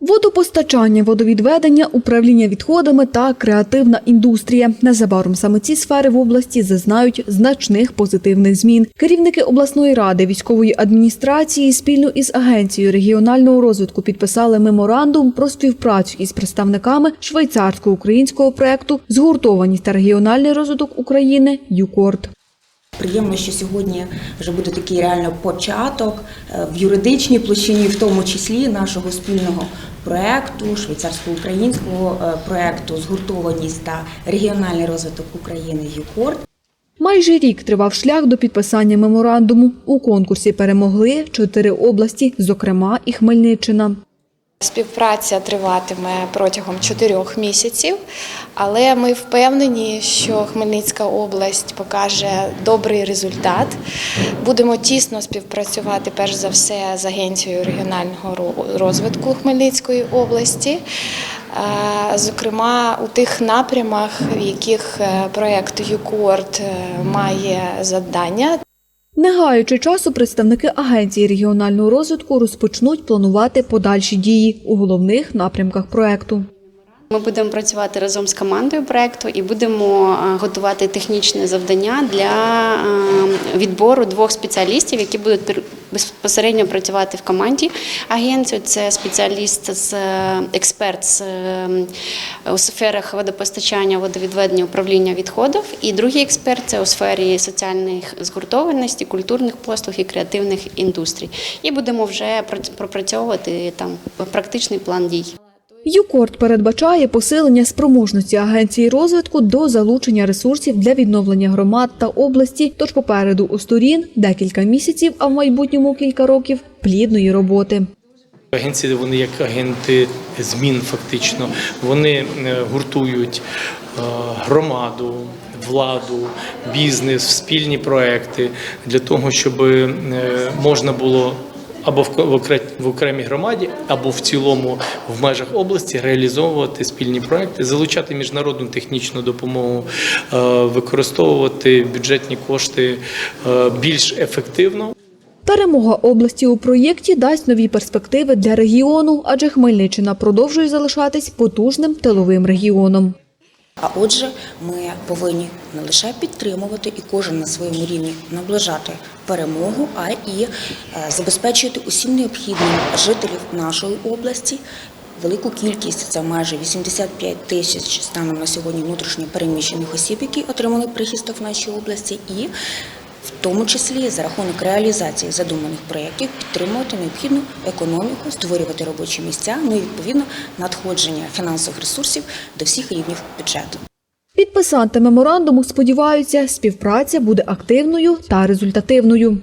Водопостачання, водовідведення, управління відходами та креативна індустрія. Незабаром саме ці сфери в області зазнають значних позитивних змін. Керівники обласної ради, військової адміністрації спільно із агенцією регіонального розвитку підписали меморандум про співпрацю із представниками швейцарсько-українського проекту Згуртованість та регіональний розвиток України ЮКОРД. Приємно, що сьогодні вже буде такий реально початок е, в юридичній площині, в тому числі нашого спільного проекту, швейцарсько-українського е, проекту Згуртованість та регіональний розвиток України ЮКОРД. Майже рік тривав шлях до підписання меморандуму. У конкурсі перемогли чотири області, зокрема і Хмельниччина. Співпраця триватиме протягом чотирьох місяців, але ми впевнені, що Хмельницька область покаже добрий результат. Будемо тісно співпрацювати перш за все з агенцією регіонального розвитку Хмельницької області. Е, Зокрема, у тих напрямах, в яких е, проєкт ЮКОРД має завдання, Не гаючи часу, представники агенції регіонального розвитку розпочнуть планувати подальші дії у головних напрямках проекту. Ми будемо працювати разом з командою проекту і будемо е, готувати технічне завдання для е, відбору двох спеціалістів, які будуть безпосередньо працювати в команді агенції. Це спеціаліст з е, експерт з е, у сферах водопостачання, водовідведення, управління відходів. І другий експерт це у сфері соціальних згуртованості, культурних послуг і креативних індустрій. І будемо вже прац- пропрацьовувати там практичний план дій. ЮКОРД передбачає посилення спроможності агенції розвитку до залучення ресурсів для відновлення громад та області. Тож попереду у сторін декілька місяців, а в майбутньому кілька років плідної роботи. Агенції вони як агенти змін, фактично. Вони е, гуртують е, громаду, владу, бізнес, спільні проекти для того, щоб е, можна було. Або в окремій громаді, або в цілому в межах області реалізовувати спільні проекти, залучати міжнародну технічну допомогу, е, використовувати бюджетні кошти е, більш ефективно. Перемога області у проєкті дасть нові перспективи для регіону, адже Хмельниччина продовжує залишатись потужним тиловим регіоном. А отже, ми повинні не лише підтримувати і кожен на своєму рівні наближати перемогу, а і е, забезпечувати усім необхідним жителів нашої області. Велику кількість це майже 85 тисяч станом на сьогодні внутрішньо переміщених осіб, які отримали прихисток в нашій області, і в тому числі за рахунок реалізації задуманих проєктів підтримувати необхідну економіку, створювати робочі місця, ну і відповідно надходження фінансових ресурсів до всіх рівнів бюджету. Підписанти меморандуму сподіваються, співпраця буде активною та результативною.